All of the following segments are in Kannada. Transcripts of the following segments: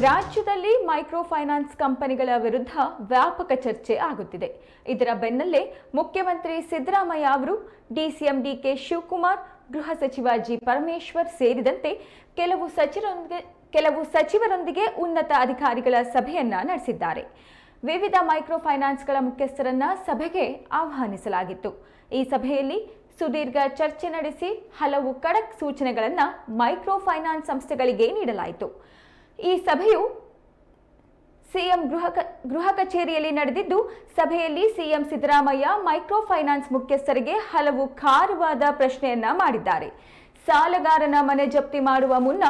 ರಾಜ್ಯದಲ್ಲಿ ಮೈಕ್ರೋ ಫೈನಾನ್ಸ್ ಕಂಪನಿಗಳ ವಿರುದ್ಧ ವ್ಯಾಪಕ ಚರ್ಚೆ ಆಗುತ್ತಿದೆ. ಇದರ ಬೆನ್ನಲ್ಲೇ ಮುಖ್ಯಮಂತ್ರಿ ಸಿದ್ದರಾಮಯ್ಯ ಅವರು ಡಿಸಿಎಂ ಡಿಕೆ ಶಿವಕುಮಾರ್, ಗೃಹ ಸಚಿವ ಜಿ ಪರಮೇಶ್ವರ್ ಸೇರಿದಂತೆ ಕೆಲವು ಸಚಿವರೊಂದಿಗೆ ಕೆಲವು ಸಚಿವರೊಂದಿಗೆ ಉನ್ನತ ಅಧಿಕಾರಿಗಳ ಸಭೆಯನ್ನ ನಡೆಸಿದ್ದಾರೆ. ವಿವಿಧ ಮೈಕ್ರೋ ಫೈನಾನ್ಸ್ಗಳ ಮುಖ್ಯಸ್ಥರನ್ನ ಸಭೆಗೆ ಆಹ್ವಾನಿಸಲಾಗಿತ್ತು. ಈ ಸಭೆಯಲ್ಲಿ ಸುದೀರ್ಘ ಚರ್ಚೆ ನಡೆಸಿ ಹಲವು ಖಡಕ್ ಸೂಚನೆಗಳನ್ನು ಮೈಕ್ರೋ ಫೈನಾನ್ಸ್ ಸಂಸ್ಥೆಗಳಿಗೆ ನೀಡಲಾಯಿತು. ಈ ಸಭೆಯು ಸಿಎಂ ಗೃಹ ಗೃಹ ಕಚೇರಿಯಲ್ಲಿ ನಡೆದಿದ್ದು, ಸಭೆಯಲ್ಲಿ ಸಿಎಂ ಸಿದ್ದರಾಮಯ್ಯ ಮೈಕ್ರೋ ಫೈನಾನ್ಸ್ ಮುಖ್ಯಸ್ಥರಿಗೆ ಹಲವು ಖಾರವಾದ ಪ್ರಶ್ನೆಯನ್ನ ಮಾಡಿದ್ದಾರೆ. ಸಾಲಗಾರನ ಮನೆ ಜಪ್ತಿ ಮಾಡುವ ಮುನ್ನ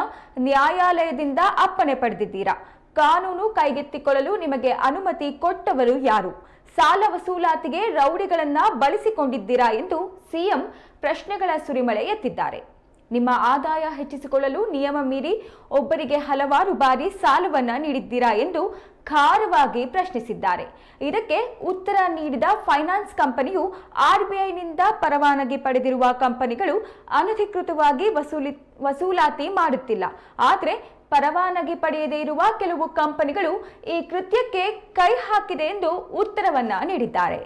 ನ್ಯಾಯಾಲಯದಿಂದ ಅಪ್ಪಣೆ ಪಡೆದಿದ್ದೀರಾ? ಕಾನೂನು ಕೈಗೆತ್ತಿಕೊಳ್ಳಲು ನಿಮಗೆ ಅನುಮತಿ ಕೊಟ್ಟವರು ಯಾರು? ಸಾಲ ವಸೂಲಾತಿಗೆ ರೌಡಿಗಳನ್ನ ಬಳಸಿಕೊಂಡಿದ್ದೀರಾ ಎಂದು ಸಿಎಂ ಪ್ರಶ್ನೆಗಳ ಸುರಿಮಳೆ ಎತ್ತಿದ್ದಾರೆ. ನಿಮ್ಮ ಆದಾಯ ಹೆಚ್ಚಿಸಿಕೊಳ್ಳಲು ನಿಯಮ ಮೀರಿ ಒಬ್ಬರಿಗೆ ಹಲವಾರು ಬಾರಿ ಸಾಲವನ್ನ ನೀಡಿದ್ದೀರಾ ಎಂದು ಖಾರವಾಗಿ ಪ್ರಶ್ನಿಸಿದ್ದಾರೆ. ಇದಕ್ಕೆ ಉತ್ತರ ನೀಡಿದ ಫೈನಾನ್ಸ್ ಕಂಪನಿಯು ಆರ್ಬಿಐನಿಂದ ಪರವಾನಗಿ ಪಡೆದಿರುವ ಕಂಪನಿಗಳು ಅನಧಿಕೃತವಾಗಿ ವಸೂಲಿ, ವಸೂಲಾತಿ ಮಾಡುತ್ತಿಲ್ಲ. ಆದರೆ ಪರವಾನಗಿ ಪಡೆಯದೇ ಇರುವ ಕೆಲವು ಕಂಪನಿಗಳು ಈ ಕೃತ್ಯಕ್ಕೆ ಕೈ ಹಾಕಿದೆ ಎಂದು ಉತ್ತರವನ್ನ ನೀಡಿದ್ದಾರೆ.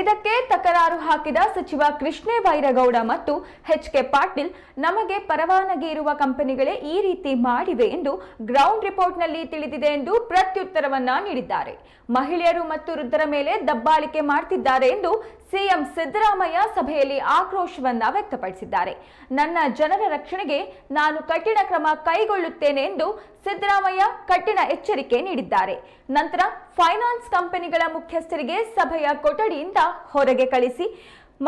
ಇದಕ್ಕೆ ತಕರಾರು ಹಾಕಿದ ಸಚಿವ ಕೃಷ್ಣೇ ಬೈರಗೌಡ ಮತ್ತು ಎಚ್ ಕೆ ಪಾಟೀಲ್, ನಮಗೆ ಪರವಾನಗಿ ಇರುವ ಕಂಪನಿಗಳೇ ಈ ರೀತಿ ಮಾಡಿವೆ ಎಂದು ಗ್ರೌಂಡ್ ರಿಪೋರ್ಟ್ನಲ್ಲಿ ತಿಳಿದಿದೆ ಎಂದು ಪ್ರತ್ಯುತ್ತರವನ್ನ ನೀಡಿದ್ದಾರೆ. ಮಹಿಳೆಯರು ಮತ್ತು ವೃದ್ಧರ ಮೇಲೆ ದಬ್ಬಾಳಿಕೆ ಮಾಡ್ತಿದ್ದಾರೆ ಎಂದು ಸಿಎಂ ಸಿದ್ದರಾಮಯ್ಯ ಸಭೆಯಲ್ಲಿ ಆಕ್ರೋಶವನ್ನ ವ್ಯಕ್ತಪಡಿಸಿದ್ದಾರೆ. ನನ್ನ ಜನರ ರಕ್ಷಣೆಗೆ ನಾನು ಕಠಿಣ ಕ್ರಮ ಕೈಗೊಳ್ಳುತ್ತೇನೆ ಎಂದು ಸಿದ್ದರಾಮಯ್ಯ ಕಠಿಣ ಎಚ್ಚರಿಕೆ ನೀಡಿದ್ದಾರೆ. ನಂತರ ಫೈನಾನ್ಸ್ ಕಂಪನಿಗಳ ಮುಖ್ಯಸ್ಥರಿಗೆ ಸಭೆಯ ಕೊಠಡಿಯಿಂದ ಹೊರಗೆ ಕಳಿಸಿ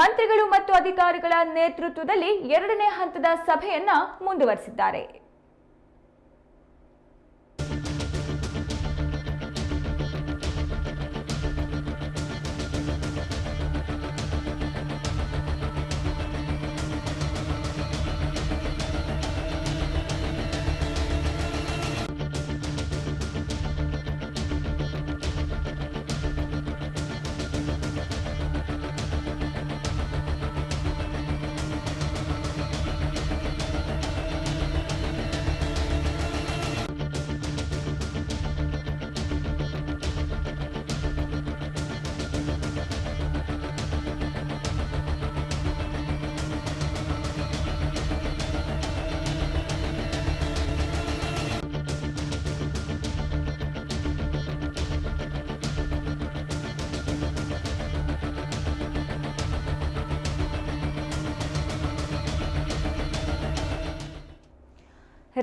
ಮಂತ್ರಿಗಳು ಮತ್ತು ಅಧಿಕಾರಿಗಳ ನೇತೃತ್ವದಲ್ಲಿ ಎರಡನೇ ಹಂತದ ಸಭೆಯನ್ನ ಮುಂದುವರೆಸಿದ್ದಾರೆ.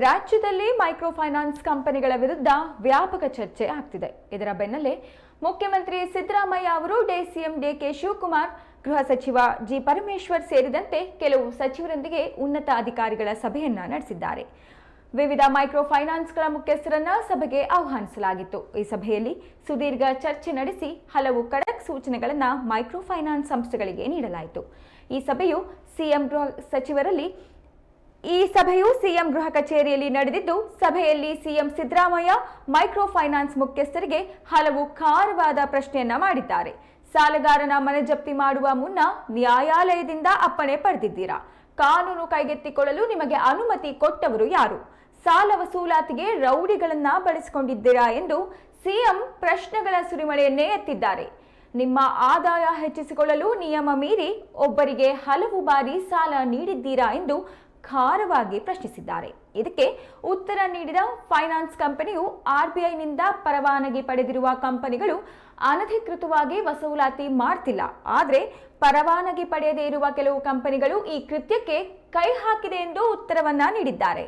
ರಾಜ್ಯದಲ್ಲಿ ಮೈಕ್ರೋ ಫೈನಾನ್ಸ್ ಕಂಪನಿಗಳ ವಿರುದ್ಧ ವ್ಯಾಪಕ ಚರ್ಚೆ ಆಗ್ತಿದೆ. ಇದರ ಬೆನ್ನಲ್ಲೇ ಮುಖ್ಯಮಂತ್ರಿ ಸಿದ್ದರಾಮಯ್ಯ ಅವರು ಡಿಸಿಎಂ ಡಿಕೆ ಶಿವಕುಮಾರ್, ಗೃಹ ಸಚಿವ ಜಿ ಪರಮೇಶ್ವರ್ ಸೇರಿದಂತೆ ಕೆಲವು ಸಚಿವರೊಂದಿಗೆ ಉನ್ನತ ಅಧಿಕಾರಿಗಳ ಸಭೆಯನ್ನ ನಡೆಸಿದ್ದಾರೆ. ವಿವಿಧ ಮೈಕ್ರೋ ಫೈನಾನ್ಸ್ಗಳ ಮುಖ್ಯಸ್ಥರನ್ನ ಸಭೆಗೆ ಆಹ್ವಾನಿಸಲಾಗಿತ್ತು. ಈ ಸಭೆಯಲ್ಲಿ ಸುದೀರ್ಘ ಚರ್ಚೆ ನಡೆಸಿ ಹಲವು ಕಡಕ್ ಸೂಚನೆಗಳನ್ನು ಮೈಕ್ರೋ ಫೈನಾನ್ಸ್ ಸಂಸ್ಥೆಗಳಿಗೆ ನೀಡಲಾಯಿತು. ಈ ಸಭೆಯು ಸಿಎಂ ಗೃಹ ಸಚಿವರಲ್ಲಿ ಈ ಸಭೆಯು ಸಿಎಂ ಗೃಹ ಕಚೇರಿಯಲ್ಲಿ ನಡೆದಿದ್ದು, ಸಭೆಯಲ್ಲಿ ಸಿಎಂ ಸಿದ್ದರಾಮಯ್ಯ ಮೈಕ್ರೋ ಫೈನಾನ್ಸ್ ಮುಖ್ಯಸ್ಥರಿಗೆ ಹಲವು ಖಾರವಾದ ಪ್ರಶ್ನೆಯನ್ನ ಮಾಡಿದ್ದಾರೆ. ಸಾಲಗಾರನ ಮನೆ ಜಪ್ತಿ ಮಾಡುವ ಮುನ್ನ ನ್ಯಾಯಾಲಯದಿಂದ ಅಪ್ಪಣೆ ಪಡೆದಿದ್ದೀರಾ? ಕಾನೂನು ಕೈಗೆತ್ತಿಕೊಳ್ಳಲು ನಿಮಗೆ ಅನುಮತಿ ಕೊಟ್ಟವರು ಯಾರು? ಸಾಲ ವಸೂಲಾತಿಗೆ ರೌಡಿಗಳನ್ನ ಬಳಸಿಕೊಂಡಿದ್ದೀರಾ ಎಂದು ಸಿಎಂ ಪ್ರಶ್ನೆಗಳ ಸುರಿಮಳೆಯನ್ನೇ ಎತ್ತಿದ್ದಾರೆ. ನಿಮ್ಮ ಆದಾಯ ಹೆಚ್ಚಿಸಿಕೊಳ್ಳಲು ನಿಯಮ ಮೀರಿ ಒಬ್ಬರಿಗೆ ಹಲವು ಬಾರಿ ಸಾಲ ನೀಡಿದ್ದೀರಾ ಎಂದು ಖಾರವಾಗಿ ಪ್ರಶ್ನಿಸಿದ್ದಾರೆ. ಇದಕ್ಕೆ ಉತ್ತರ ನೀಡಿದ ಫೈನಾನ್ಸ್ ಕಂಪನಿಯು ಆರ್ಬಿಐನಿಂದ ಪರವಾನಗಿ ಪಡೆದಿರುವ ಕಂಪನಿಗಳು ಅನಧಿಕೃತವಾಗಿ ವಸೂಲಾತಿ ಮಾಡ್ತಿಲ್ಲ. ಆದರೆ ಪರವಾನಗಿ ಪಡೆಯದೇ ಇರುವ ಕೆಲವು ಕಂಪನಿಗಳು ಈ ಕೃತ್ಯಕ್ಕೆ ಕೈ ಹಾಕಿದೆ ಎಂದು ಉತ್ತರವನ್ನ ನೀಡಿದ್ದಾರೆ.